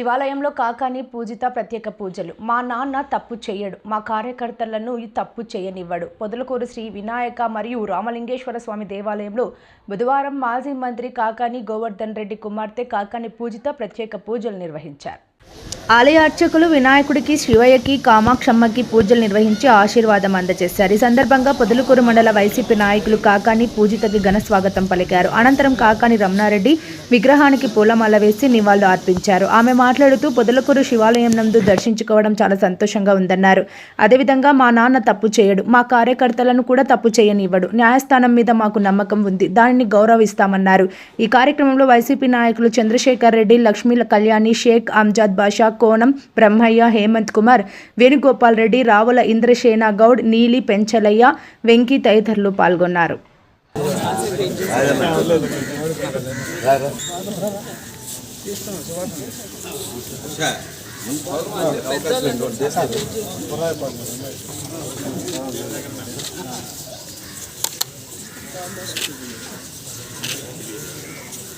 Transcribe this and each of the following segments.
శివాలయంలో కాకాని పూజిత ప్రత్యేక పూజలు. మా నాన్న తప్పు చేయడు. మా కార్యకర్తలను తప్పు చేయనివ్వడు. పొదలకూరు శ్రీ వినాయక మరియు రామలింగేశ్వర స్వామి దేవాలయంలో బుధవారం మాజీ మంత్రి కాకాని గోవర్ధన్ రెడ్డి కుమార్తె కాకాని పూజిత ప్రత్యేక పూజలు నిర్వహించారు. ఆలయ అర్చకులు వినాయకుడికి శివయ్యకి కామాక్షమ్మకి పూజలు నిర్వహించి ఆశీర్వాదం అందజేశారు. ఈ సందర్భంగా పొదులుకూరు మండల వైసీపీ నాయకులు కాకాని పూజితకి ఘన స్వాగతం పలికారు. అనంతరం కాకాని రమణారెడ్డి విగ్రహానికి పూలమాల వేసి నివాళులు అర్పించారు. ఆమె మాట్లాడుతూ పొదలకూరు శివాలయం నందు దర్శించుకోవడం చాలా సంతోషంగా ఉందన్నారు. అదేవిధంగా మా నాన్న తప్పు చేయడు. మా కార్యకర్తలను కూడా తప్పు చేయనివ్వడు. న్యాయస్థానం మీద మాకు నమ్మకం ఉంది. దానిని గౌరవిస్తామన్నారు. ఈ కార్యక్రమంలో వైసీపీ నాయకులు చంద్రశేఖర్ రెడ్డి లక్ష్మీ కళ్యాణి షేక్ అంజాద్ బాషా కోణం బ్రహ్మయ్య హేమంత్ కుమార్ వేణుగోపాల్ రెడ్డి రావుల ఇంద్రసేన గౌడ్ నీలి పెంచలయ్య వెంకీ తదితరులు పాల్గొన్నారు.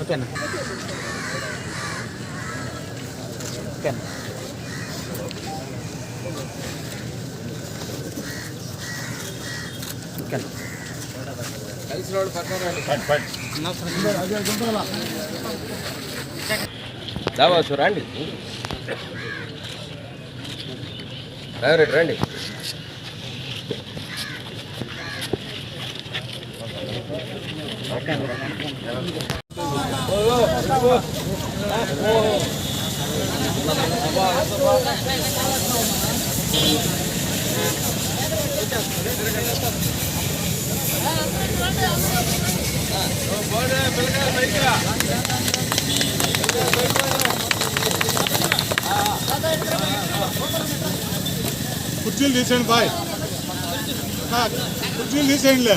ఓకేనా ఓకేనా ఓకేనా కలిసి రోడ్డు పక్కన దావచ్చు రండి రండి రండి కుర్చీలు తీసేయండి బాయ్. కుర్చీలు తీసేయండిలే.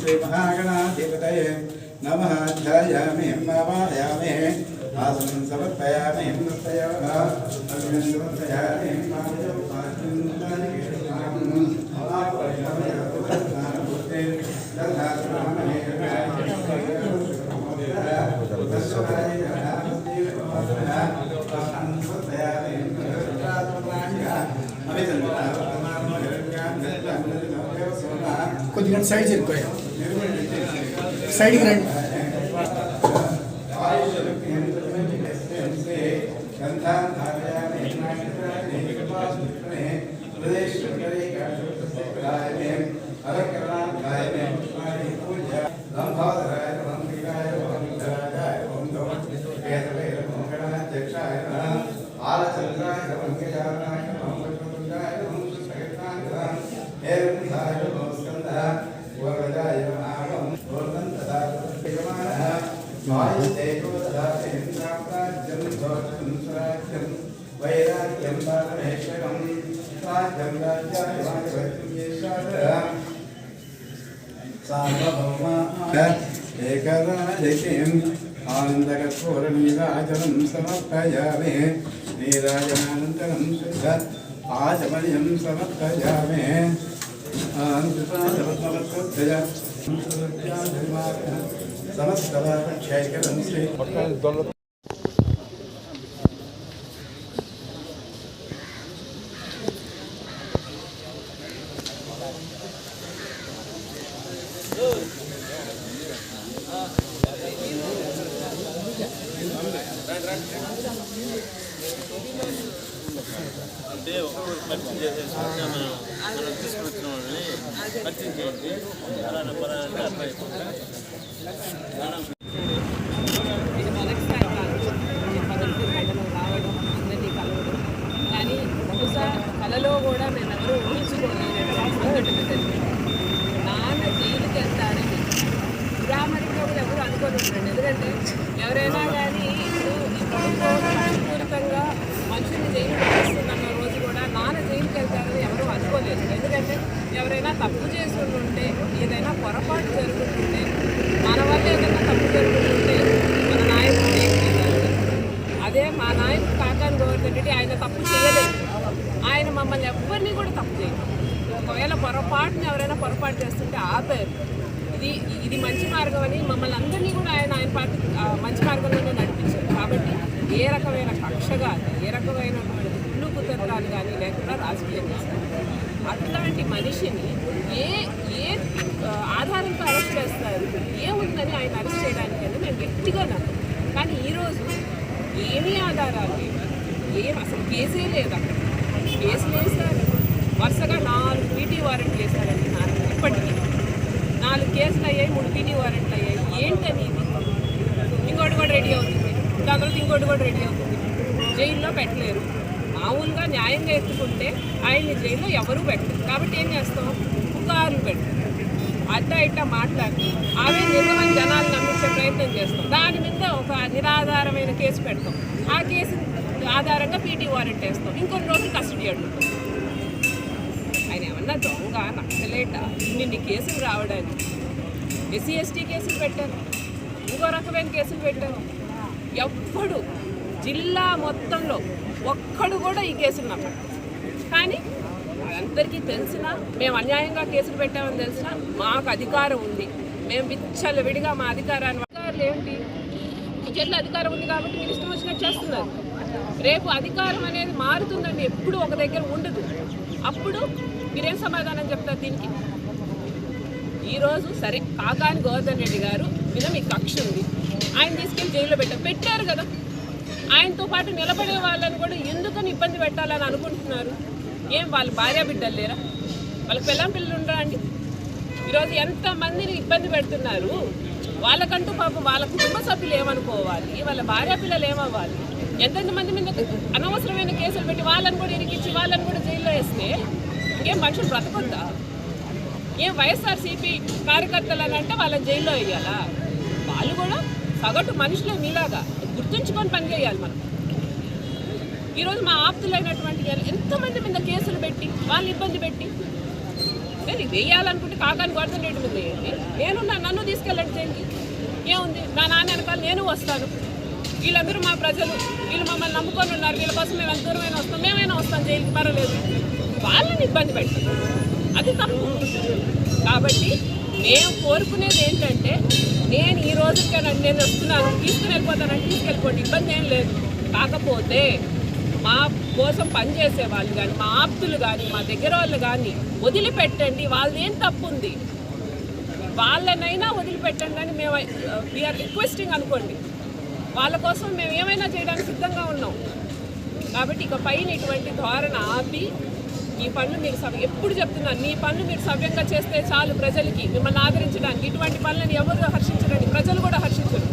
శ్రీ మహాగణాధిపతయే నమ ధ్యాయామి మావాయామి ఆసనం సమర్పయామి సమర్పయామి సమర్పయామి కొద్దిగా సైడ్ చెరుకోయా సైడ్కి రండి. स्वराज्यं वैराग्यं पारमेश्वरं स्वार्थं राज्याभिमानवत्युयेशादः सार्वभौमा एकराजकीम् आनन्दकपूर्णीराजनं समर्पयामि। नीराजनानन्तरं शुद्ध आचमनीयं समर्पयामि। समस्तवाक्षैकलं श्री అంటే ఒక్కొక్కరు పరిచయం చేసేసి మనం వాళ్ళని పరిచయం చేయండి. అలా అంటే అట్లా అయిపోతుంది. కలలో కూడా మేము ఎవరు జరిగింది. నాన్న జైలుకి వెళ్తారని కూడా ఎవరు అనుకొని ఉంటారండి ఎందుకంటే ఎవరైనా కానీ ఇప్పుడు ఈ ప్రభుత్వం కక్షపూరితంగా మనుషుల్ని జైలుకి వేస్తున్న రోజు కూడా నాన్న జైలుకి వెళ్తారని ఎవరు అనుకోలేదు ఎందుకంటే ఎవరైనా జరుగుతుంటే ఉంటే ఏదైనా పొరపాటు జరుగుతుంటే మన వల్ల ఏదైనా తప్పు జరుగుతుంటే మన నాయకుడు అదే మా నాయకుడు కాకాని గోవర్ధన్ రెడ్డి ఆయన తప్పు చేయలేదు. ఆయన మమ్మల్ని ఎవరిని కూడా తప్పు చేయలేదు. ఒకవేళ పొరపాటుని ఎవరైనా పొరపాటు చేస్తుంటే ఆపారు. ఇది ఇది మంచి మార్గం అని మమ్మల్ని అందరినీ కూడా ఆయన ఆయన పార్టీ మంచి మార్గంలోనే నడిపించారు. కాబట్టి ఏ రకమైన కక్ష కానీ ఏ రకమైనటువంటి కుళ్ళు కుతంత్రాలు కానీ లేకుండా రాజకీయం చేస్తారు. అట్లాంటి మనిషిని ఏ ఏ ఆధారంతో అరెస్ట్ చేస్తారు? ఏముందని ఆయన అరెస్ట్ చేయడానికి అని మేము గట్టిగా నమ్ము. కానీ ఈరోజు ఏమీ ఆధారాలు లేవు. ఏం అసలు కేసే లేదు అక్కడ. కేసులు వేశారు వరుసగా నాలుగు పీటీ వారెంట్లు వేశారండి నాకు ఇప్పటికీ నాలుగు కేసులు అయ్యాయి మూడు పీటీ వారెంట్లు అయ్యాయి. ఏంటని ఇది? ఇంకోటి కూడా రెడీ అవుతుంది. దాని తర్వాత ఇంకోటి కూడా రెడీ అవుతుంది. జైల్లో పెట్టలేరు. మామూలుగా న్యాయంగా ఎత్తుకుంటే ఆయన్ని జైల్లో ఎవరూ పెట్టరు. కాబట్టి ఏం చేస్తాం? పుకార్లు పెట్టరు అడ్డ ఇట్ట మాట్లాడి అవే నిజమని జనాలు నమ్మించే ప్రయత్నం చేస్తాం. దాని మీద ఒక నిరాధారమైన కేసు పెడతాం. ఆ కేసు ఆధారంగా పీటీ వారెంట్ వేస్తాం. ఇంకొన్ని రోజులు కస్టడీ అడుగుతాం. ఆయన ఏమన్నా దొంగ నక్సలేట ఇన్ని కేసులు రావడానికి ఎస్సీ ఎస్టీ కేసులు పెట్టారు ఇంకో రకమైన కేసులు పెట్టారు ఎవ్వడు జిల్లా మొత్తంలో ఒక్కడు కూడా ఈ కేసులు నమ్మడు కానీ అందరికీ తెలిసినా మేము అన్యాయంగా కేసులు పెట్టామని తెలిసినా మాకు అధికారం ఉంది. మేము విచ్చల విడిగా మా అధికారాన్ని అధికారులు ఏంటి మీ జిల్లా అధికారం ఉంది కాబట్టి మీరు ఇష్టం వచ్చినట్టు చేస్తున్నారు. రేపు అధికారం అనేది మారుతుందండి ఎప్పుడు ఒక దగ్గర ఉండదు. అప్పుడు మీరేం సమాధానం చెప్తారు దీనికి? ఈరోజు సరే కాకాని గోవర్ధన్ రెడ్డి గారు మీద మీకు కక్ష ఉంది. ఆయన తీసుకెళ్ళి జైల్లో పెట్టారు పెట్టారు కదా. ఆయనతో పాటు నిలబడే వాళ్ళని కూడా ఎందుకని ఇబ్బంది పెట్టాలని అనుకుంటున్నారు? ఏం వాళ్ళ భార్య బిడ్డలు లేరా? వాళ్ళకి పిల్లం పిల్లలు ఉండరా అండి? ఈరోజు ఎంతమందిని ఇబ్బంది పెడుతున్నారు? వాళ్ళకంటూ పాపం వాళ్ళ కుటుంబ సభ్యులు ఏమనుకోవాలి? వాళ్ళ భార్య పిల్లలు ఏమవ్వాలి? ఎంతెంత మంది మీద అనవసరమైన కేసులు పెట్టి వాళ్ళని కూడా ఇరికిచ్చి వాళ్ళని కూడా జైల్లో వేస్తే ఇంకేం మనుషులు బ్రతకొద్దా? ఏం వైఎస్ఆర్సీపీ కార్యకర్తలు అని అంటే వాళ్ళని జైల్లో వేయాలా? వాళ్ళు కూడా సగటు మనుషులే మీలాగా. గుర్తుంచుకొని పనిచేయాలి మనం. ఈరోజు మా ఆప్తులైనటువంటి ఎంతమంది మీద కేసులు పెట్టి వాళ్ళని ఇబ్బంది పెట్టి నేను వేయాలనుకుంటే కాకాని గోవర్ధన్ రేటు మీద వేయండి. నేనున్నా నన్ను తీసుకెళ్ళండి. చేయండి ఏముంది? నా నాన్న వెనకాల నేను వస్తాను. వీళ్ళందరూ మా ప్రజలు. వీళ్ళు మమ్మల్ని నమ్ముకొని ఉన్నారు. వీళ్ళ కోసం మేము ఎంత దూరమైనా వస్తాం. మేమైనా వస్తాం జైలుకి పర్వాలేదు. వాళ్ళని ఇబ్బంది పెడతాం. అది తప్పు. కాబట్టి మేము కోరుకునేది ఏంటంటే నేను ఈ రోజుకి నేను వస్తున్నాను తీసుకుని వెళ్ళిపోతానని తీసుకెళ్ళిపోండి ఇబ్బంది ఏం లేదు. కాకపోతే మా కోసం పనిచేసే వాళ్ళు కానీ మా ఆప్తులు కానీ మా దగ్గర వాళ్ళు కానీ వదిలిపెట్టండి వాళ్ళది ఏం తప్పు ఉంది? వాళ్ళనైనా వదిలిపెట్టండి అని మేము వీఆర్ రిక్వెస్టింగ్ అనుకోండి. వాళ్ళ కోసం మేము ఏమైనా చేయడానికి సిద్ధంగా ఉన్నాం. కాబట్టి ఇక పైన ఇటువంటి ధోరణ ఆపి ఈ పనులు మీరు సభ ఎప్పుడు చెప్తున్నాను మీ పనులు మీరు సవ్యంగా చేస్తే చాలు ప్రజలకి మిమ్మల్ని ఆదరించడానికి ఇటువంటి పనులను ఎవరు హర్షించరండి ప్రజలు కూడా హర్షించరు.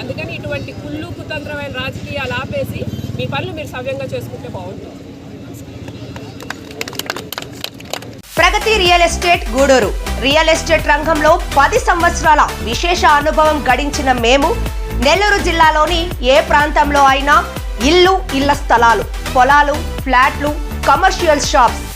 అందుకని ఇటువంటి కుళ్ళు కుతంత్రమైన రాజకీయాలు ఆపేసి మీ పనులు మీరు సవ్యంగా చేసుకుంటే బాగుంటుంది. Pragati real estate Gudur. Real estate రంగంలో పది సంవత్సరాల విశేష అనుభవం గడించిన మేము నెల్లూరు జిల్లాలోని ఏ ప్రాంతంలో అయినా ఇల్లు ఇళ్ళ స్థలాలు పొలాలు ఫ్లాట్లు కమర్షియల్ షాప్స్